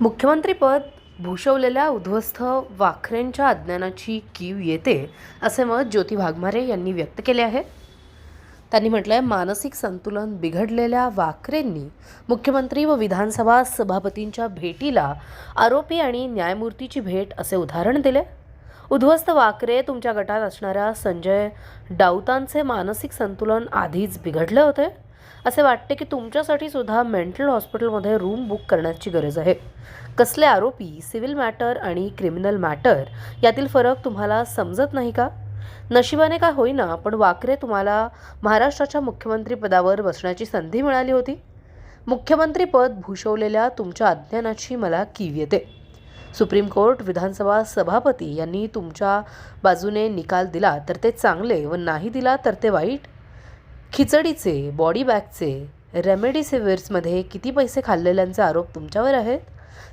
मुख्यमंत्रीपद भूषवलेल्या उद्ध्वस्त वाखरेंच्या अज्ञानाची कीव येते असे मत ज्योती वाघमारे यांनी व्यक्त केले आहे. त्यांनी म्हटलंय मानसिक संतुलन बिघडलेल्या वाखरेंनी मुख्यमंत्री व विधानसभा सभापतींच्या भेटीला आरोपी आणि न्यायमूर्तीची भेट असे उदाहरण दिले. उद्ध्वस्त वाकरे तुमच्या गटात असणाऱ्या संजय डाऊतांचे मानसिक संतुलन आधीच बिघडले होते. असे वाटते की तुमच्यासाठी सुद्धा मेंटल हॉस्पिटलमध्ये रूम बुक करण्याची गरज आहे. कसले आरोपी सिव्हिल मॅटर आणि क्रिमिनल मॅटर यातील फरक तुम्हाला समजत नाही का? नशिबाने का होईना पण वाकरे तुम्हाला महाराष्ट्राच्या मुख्यमंत्रीपदावर बसण्याची संधी मिळाली होती? मुख्यमंत्रीपद भूषवलेल्या तुमच्या अज्ञानाची मला कीव येते. सुप्रीम कोर्ट विधानसभा सभापती यांनी तुमच्या बाजूने निकाल दिला तर ते चांगले व नाही दिला तर ते वाईट? खिचडीचे बॉडी बॅगचे रेमेडिसिव्हिर्समध्ये किती पैसे खाल्लेल्यांचे आरोप तुमच्यावर आहेत?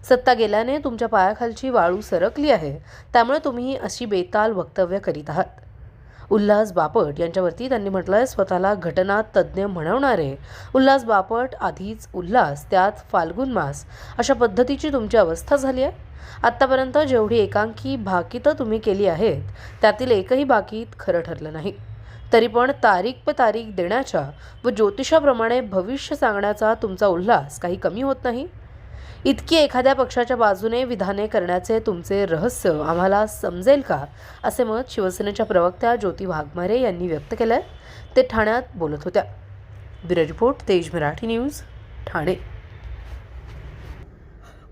सत्ता गेल्याने तुमच्या पायाखालची वाळू सरकली आहे. त्यामुळे तुम्ही अशी बेताल वक्तव्य करीत आहात. उल्हास बापट यांच्यावरती त्यांनी म्हटलं आहे स्वतःला घटना तज्ज्ञ म्हणवणारे. उल्हास बापट आधीच उल्हास त्यात फाल्गुन मास. अशा पद्धतीची तुमची अवस्था झाली आहे? आत्तापर्यंत जेवढी एकांकी भाकीतं तुम्ही केली आहेत त्यातील एकही भाकीत खरं ठरलं नाही. तरी पण तारीख पे तारीख देण्याच्या व ज्योतिषाप्रमाणे भविष्य सांगण्याचा तुमचा उल्हास काही कमी होत नाही? इतकी एखाद्या पक्षाच्या बाजूने विधाने करण्याचे तुमचे रहस्य आम्हाला समजेल का? असे मत शिवसेनेच्या प्रवक्त्या ज्योती वाघमारे यांनी व्यक्त केलं आहे ते ठाण्यात बोलत होत्या. ब्युरो रिपोर्ट तेज मराठी न्यूज ठाणे.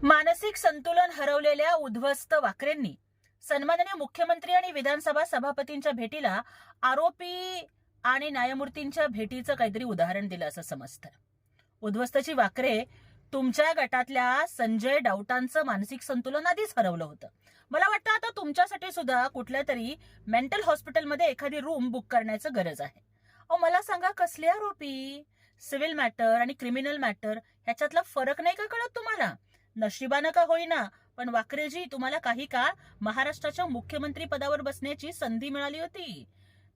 मानसिक संतुलन हरवलेल्या उद्ध्वस्त वाकरेंनी सन्माननीय मुख्यमंत्री आणि विधानसभा सभापतींच्या भेटीला आरोपी आणि न्यायमूर्तींच्या भेटीचं काहीतरी उदाहरण दिलं असं समजतं. उद्ध्वस्तची वाकरे तुमच्या गटातल्या संजय डाऊटांचं मानसिक संतुलन आधीच हरवलं होतं. मला वाटतं आता तुमच्यासाठी सुद्धा कुठल्या तरी मेंटल हॉस्पिटलमध्ये एखादी रूम बुक करण्याचं गरज आहे. अहो मला सांगा कसले आरोपी? सिव्हिल मॅटर आणि क्रिमिनल मॅटर ह्याच्यातला फरक नाही का कळत तुम्हाला? नशिबानं का होईना? पण वाकरेजी तुम्हाला काही काळ महाराष्ट्राच्या मुख्यमंत्री पदावर बसण्याची संधी मिळाली होती.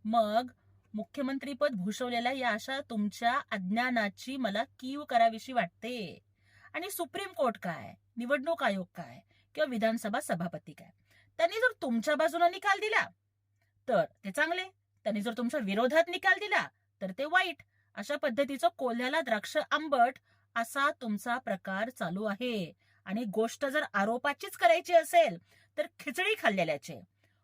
मग मुख्यमंत्रीपद भूषवलेल्या या अशा तुमच्या अज्ञानाची मला कीव करावीशी वाटते. आणि सुप्रीम कोर्ट काय? निवडणूक आयोग काय? किंवा विधानसभा सभापती काय? त्यांनी जर तुमच्या बाजूने निकाल दिला तर ते चांगले. त्यांनी जर तुमच्या विरोधात निकाल दिला तर ते वाईट. अशा पद्धतीचं कोल्ह्याला द्राक्ष आंबट असा तुमचा प्रकार चालू आहे. आणि गोष्ट जर आरोपाचीच करायची असेल तर खिचडी खाल्लेल्याचे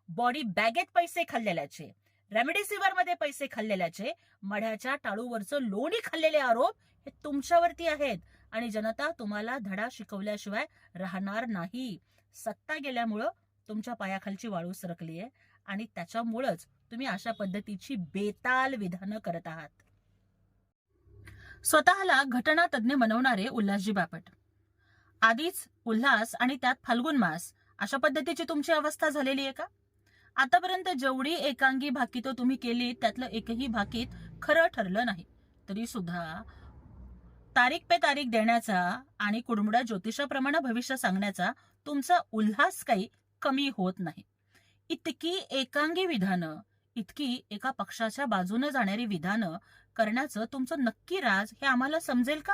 बॉडी बॅगेत पैसे खाल्लेल्याचे रेमडेसिवीरमध्ये पैसे खाल्लेल्याचे मढ्याच्या टाळूवरचं लोणी खाल्लेले आरोप हे तुमच्यावरती आहेत आणि जनता तुम्हाला धडा शिकवल्याशिवाय राहणार नाही. सत्ता गेल्यामुळं तुमच्या पायाखालची वाळू सरकली आहे आणि त्याच्यामुळंच तुम्ही अशा पद्धतीची बेताल विधानं करत आहात. स्वतःला घटना तज्ज्ञ बनवणारे उल्हासजी बापट आधीच उल्हास आणि त्यात फाल्गुन मास. अशा पद्धतीची तुमची अवस्था झालेली आहे का? आतापर्यंत जेवढी एकांगी भाकीतं तुम्ही केली त्यातलं एकही भाकीत खरं ठरलं नाही. तरी सुद्धा तारीख पे तारीख देण्याचा आणि कुडमुड्या ज्योतिषाप्रमाणे भविष्य सांगण्याचा तुमचा उल्हास काही कमी होत नाही. इतकी एकांगी विधानं इतकी एका पक्षाच्या बाजूने जाणारी विधानं करण्याचं तुमचं नक्की राज हे आम्हाला समजेल का?